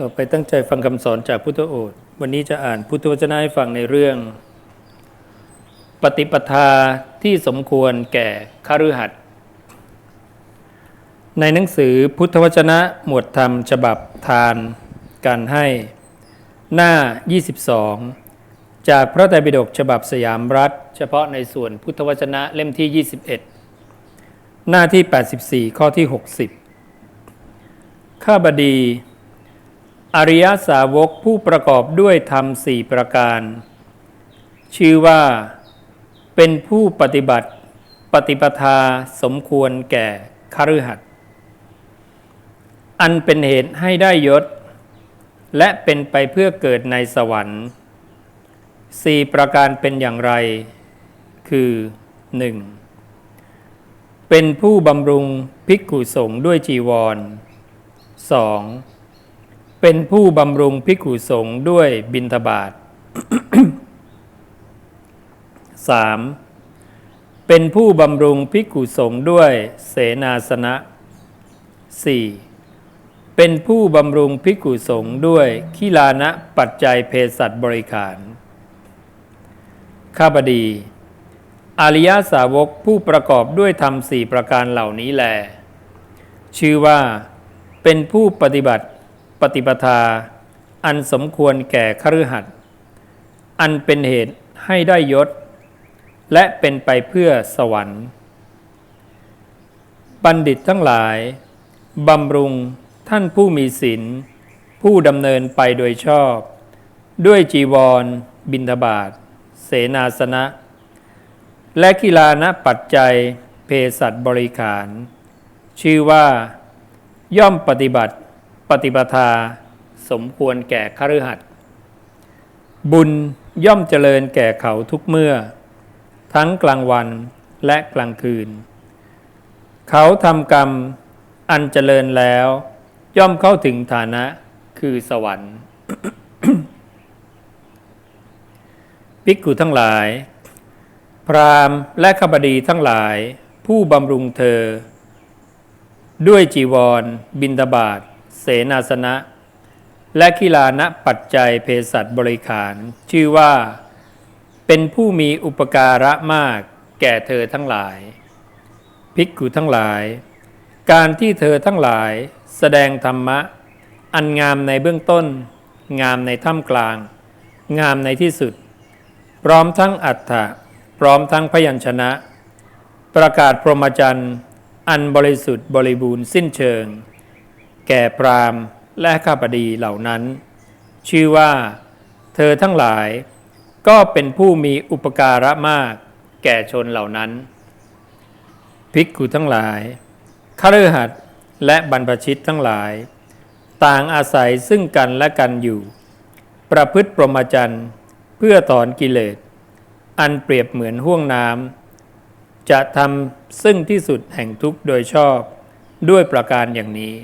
ต่อไปตั้งใจฟังคำสอนจากพุทธโอษฐ์วันนี้จะอ่านพุทธวจนะให้ฟังในเรื่อง ปฏิปทาที่สมควรแก่คฤหัสถ์ในหนังสือพุทธวจนะหมวดธรรมฉบับทาน การให้หน้า 22 จากพระไตรปิฎกฉบับสยามรัฐ เฉพาะในส่วนพุทธวจนะเล่มที่ 21 หน้าที่ 84 ข้อที่ 60 ข้าบดี อริยสาวกผู้ประกอบด้วยธรรมสี่ประการ ชื่อว่า เป็นผู้ปฏิบัติ ปฏิปทาสมควรแก่คฤหัสถ์อันเป็นเหตุให้ได้ยศ และเป็นไปเพื่อเกิดในสวรรค์สี่ประการเป็นอย่างไร คือ 1. เป็นผู้บำรุงภิกขุสงฆ์ด้วยจีวร 2. เป็นผู้บำรุงภิกขุสงฆ์ด้วยบิณฑบาต 3. เป็นผู้บำรุงภิกขุสงฆ์ด้วยเสนาสนะ 4. เป็นผู้บำรุงภิกขุสงฆ์ด้วยขีลานะปัจจัยเภสัชบริขาร ข้าบดี อริยาสาวกผู้ประกอบด้วยธรรมสี่ประการเหล่านี้แล ชื่อว่าเป็นผู้ปฏิบัติ ปฏิปทา อันสมควรแก่คฤหัสถ์อันเป็นเหตุให้ได้ยศ และเป็นไปเพื่อสวรรค์ บัณฑิตทั้งหลายบำรุงท่านผู้มีศีลผู้ดำเนินไปโดยชอบ ด้วยจีวร บิณฑบาตเสนาสนะ และกีฬานะปัจจัยเพสัชบริขาร ชื่อว่า ย่อมปฏิบัติ ปฏิปทาสมควรแก่คฤหัสถ์บุญย่อมเจริญแก่เขาทุกเมื่อ ทั้งกลางวันและกลางคืน เขาทำกรรมอันเจริญแล้ว ย่อมเข้าถึงฐานะคือสวรรค์ภิกขุทั้งหลาย พรามและขบดีทั้งหลาย ผู้บำรุงเธอ ด้วยจีวร บินตบาท เสนาสนะ และกีฬานะปัจจัยเภสัชบริขาร ชื่อว่า เป็นผู้มีอุปการะมากแก่เธอทั้งหลาย ภิกขุทั้งหลาย การที่เธอทั้งหลายแสดงธรรมะ อันงามในเบื้องต้น งามในท่ามกลาง งามในที่สุด พร้อมทั้งอัฏฐะพร้อมทั้งพยัญชนะ ประกาศพรหมจรรย์ อันบริสุทธิ์บริบูรณ์สิ้นเชิง แก่พรามและข้าพดีเหล่านั้น ชื่อว่า เธอทั้งหลาย ก็เป็นผู้มีอุปการะมากแก่ชนเหล่านั้น ภิกขุทั้งหลายคฤหัสถ์และบรรพชิตทั้งหลาย ต่างอาศัยซึ่งกันและกันอยู่ ประพฤติปรมจรรย์เพื่อถอนกิเลส อันเปรียบเหมือนห่วงน้ำจะทำซึ่งที่สุดแห่งทุกข์โดยชอบด้วยประการอย่างนี้